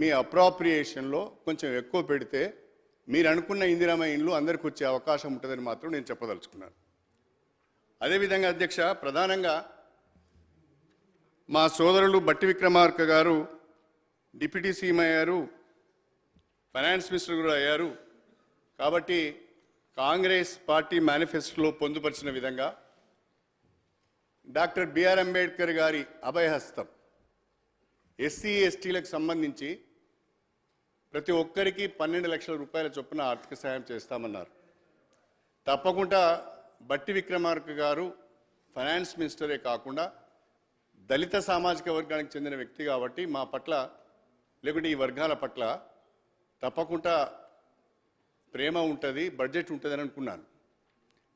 మీ అప్రాప్రియేషన్లో కొంచెం ఎక్కువ పెడితే మీరు అనుకున్న ఇందిరామ ఇండ్లు అందరికి వచ్చే అవకాశం ఉంటుందని మాత్రం నేను చెప్పదలుచుకున్నాను. అదేవిధంగా అధ్యక్ష ప్రధానంగా మా సోదరులు బట్టి విక్రమార్క గారు డిప్యూటీ సీఎం అయ్యారు ఫైనాన్స్ మినిస్టర్ కూడా అయ్యారు. కాబట్టి కాంగ్రెస్ పార్టీ మేనిఫెస్టోలో పొందుపరిచిన విధంగా డాక్టర్ బిఆర్ అంబేద్కర్ గారి అభయహస్తం ఎస్సీ ఎస్టీలకు సంబంధించి ప్రతి ఒక్కరికి పన్నెండు లక్షల రూపాయల చొప్పున ఆర్థిక సాయం చేస్తామన్నారు. తప్పకుండా బట్టి విక్రమార్క గారు ఫైనాన్స్ మినిస్టరే కాకుండా దళిత సామాజిక వర్గానికి చెందిన వ్యక్తి కాబట్టి మా పట్ల లేకుంటే ఈ వర్గాల పట్ల తప్పకుండా ప్రేమ ఉంటుంది బడ్జెట్ ఉంటుందని అనుకున్నాను.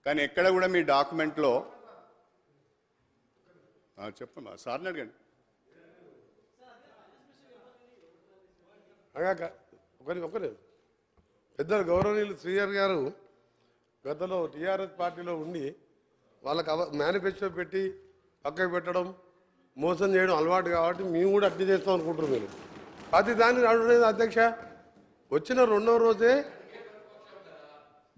కానీ ఎక్కడ కూడా మీ డాక్యుమెంట్లో చెప్పమ్మా సార్ని అడగండి. అగాక ఒకరి ఒకరు. పెద్దలు గౌరవనీయులు శ్రీహర్ గారు గతంలో టీఆర్ఎస్ పార్టీలో ఉండి వాళ్ళకి అవ మేనిఫెస్టో పెట్టి పక్కకు పెట్టడం మోసం చేయడం అలవాటు కాబట్టి మేము కూడా అట్లా చేస్తాం అనుకుంటున్నాం మీరు. ప్రతి దాన్ని అడగలేదు అధ్యక్ష. వచ్చిన రెండవ రోజే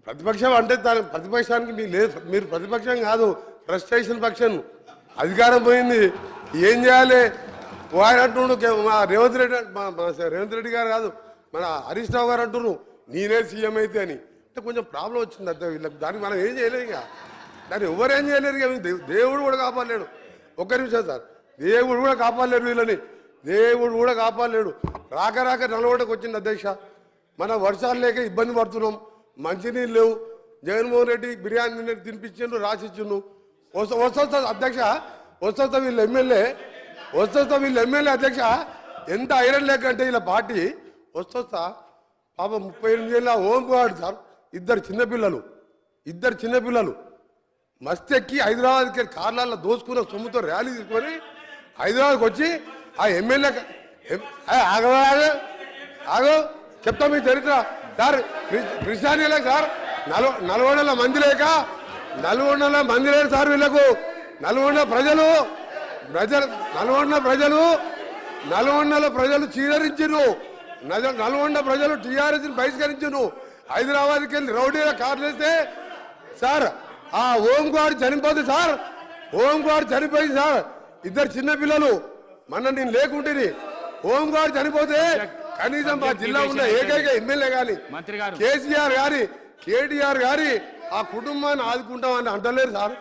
ప్రతిపక్షం అంటే దాని ప్రతిపక్షానికి మీరు లేదు. మీరు ప్రతిపక్షం కాదు ఫ్రస్ట్రేషన్ పక్షం. అధికారం పోయింది. ఏం చేయాలి? ఓ ఆయన అంటుండు మా రేవంత్ రెడ్డి మా రేవంత్ రెడ్డి గారు కాదు మన హరీష్ రావు గారు అంటున్నారు నేనే సీఎం అయితే అని. అంటే కొంచెం ప్రాబ్లం వచ్చింది అంతే వీళ్ళకి దానికి మనం ఏం చేయలేదు ఇక. దాన్ని ఎవరేం ఏం చేయలేరు ఇక దేవుడు కూడా కాపాడలేడు. ఒక్క నిమిషం సార్ దేవుడు కూడా కాపాడలేడు వీళ్ళని. దేవుడు కూడా కాపాడలేడు. రాక రాక నలగొండకు వచ్చింది అధ్యక్ష. మన వర్షాలు లేక ఇబ్బంది పడుతున్నాం. మంచినీళ్ళు లేవు. జగన్మోహన్ రెడ్డి బిర్యానీ తినిపించిండు రాసిచ్చిండు వస్తా వస్తా అధ్యక్ష వస్తా వీళ్ళు ఎమ్మెల్యే. వస్తా వీళ్ళు ఎమ్మెల్యే అధ్యక్ష. ఎంత ఐరన్ లేకంటే వీళ్ళ పార్టీ వస్తొస్తా పాప ముప్పై ఎనిమిది ఏళ్ళ ఓం వాడు సార్ ఇద్దరు చిన్నపిల్లలు ఇద్దరు చిన్నపిల్లలు మస్తు ఎక్కి హైదరాబాద్కి కార్లలో దోసుకున్న సొమ్ముతో ర్యాలీ తీసుకొని హైదరాబాద్కి వచ్చి ఆ ఎమ్మెల్యే ఆగో ఆగో చెప్తా మీ చరిత్ర. సార్ కృ- కృష్ణానీలే సార్ నలవ నల్గొండల మంది లేక నల్గొండల మంది లేరు సార్ వీళ్ళకు. నల్గొండ ప్రజలు ప్రజలు నల్గొండ ప్రజలు నల్గొండల ప్రజలు చీదరించారు నల్గొండ ప్రజలు టీఆర్ఎస్ బహిష్కరించారు హైదరాబాద్కి వెళ్ళి రౌడీల కార్లు వేస్తే సార్ ఆ ఓం గారు చనిపోతే సార్ ఓం గారు చనిపోయింది సార్. ఇద్దరు చిన్న పిల్లలు మన నేను లేకుంటేని. ఓం గారు చనిపోతే కనీసం మా జిల్లా ఉన్న ఏకైక ఎమ్మెల్యే గాని. కేసీఆర్ గారి కేటీఆర్ గారి ఆ కుటుంబాన్ని ఆదుకుంటామని అంటలేరు సార్.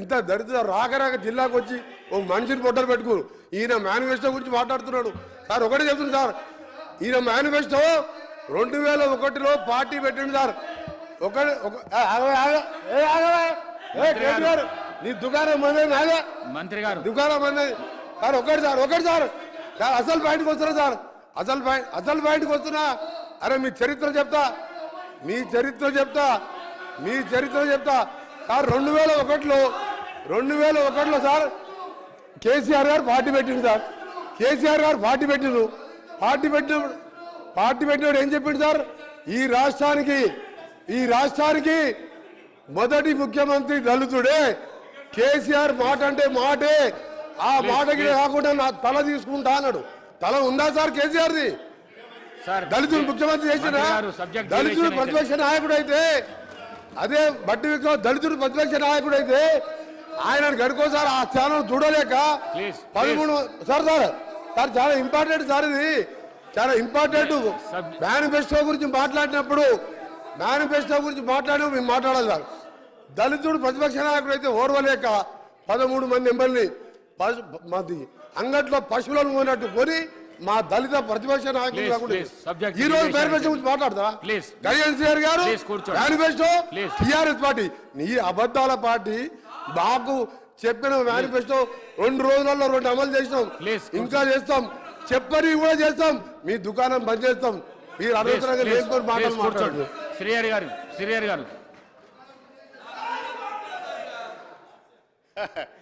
ఎంత దరిద్ర రాక రాక జిల్లాకు వచ్చి ఓ మనిషిని పొట్టలు పెట్టుకోరు ఈయన మేనిఫెస్టో గురించి మాట్లాడుతున్నాడు. సార్ ఒకటే చెప్తుంది సార్ ఈయన మేనిఫెస్టో రెండు వేల ఒకటిలో పార్టీ పెట్టింది సార్. ఒక కేటీఆర్, నీ దుకాణం మందే నాదే. మంత్రి గారు. దుకాణం మందే. సార్ ఒకటి సార్ ఒకటి సార్. సార్ అసలు పాయింట్కి వస్తున్నా సార్. అసలు అసలు పాయింట్కి వస్తున్నా. అరే మీ చరిత్ర చెప్తా. మీ చరిత్ర చెప్తా. మీ చరిత్ర చెప్తా. సార్ రెండు వేల ఒకటిలో రెండు వేల ఒకటిలో సార్ కేసీఆర్ గారు పార్టీ పెట్టిండు సార్. కేసీఆర్ గారు పార్టీ పెట్టిండు. పార్టీ పెట్టినప్పుడు పార్టీ పెట్టినప్పుడు ఏం చెప్పిండు సార్? ఈ రాష్ట్రానికి ఈ రాష్ట్రానికి మొదటి ముఖ్యమంత్రి దళితుడే. కేసీఆర్ మాట అంటే మాటే. ఆ మాటకి కాకుండా నా తల తీసుకుంటా అన్నాడు. తల ఉందా సార్ కేసీఆర్ది? సార్ దళితుడు ముఖ్యమంత్రి చేసిన దళితుడు ప్రతిపక్ష నాయకుడు అయితే అదే బట్టి విక్రమ్ దళితుడు ప్రతిపక్ష నాయకుడు అయితే ఆయన గడుకోసారి ఆ స్థానం చూడలేక పదమూడు సార్ సార్ సార్ చాలా ఇంపార్టెంట్ సార్ ఇది చాలా ఇంపార్టెంట్ మేనిఫెస్టో గురించి మాట్లాడినప్పుడు మేనిఫెస్టో గురించి మాట్లాడినప్పుడు మేము మాట్లాడాలి సార్ దళితుడు ప్రతిపక్ష నాయకుడు అయితే ఓర్వలేక పదమూడు మంది పశు మాది అంగట్లో పశువులను పోయినట్టు కొని మా దళిత ప్రతిపక్ష నాయకులు subject ఈ రోజు మేనిఫెస్టో గురించి Please. గజన్ గారు. మేనిఫెస్టో. టిఆర్ఎస్ పార్టీ నీ అబద్ధాల పార్టీ మాకు చెప్పిన మేనిఫెస్టో రెండు రోజులలో రెండు అమలు చేసినాం. ఇంకా చేస్తాం. చెప్పని కూడా చేస్తాం. మీ దుకాణం బంద్ చేస్తాం. మీరు అనవసరంగా లేకపోతే మాటలు మాట్లాడండి శ్రీహరి గారు శ్రీహరి గారు.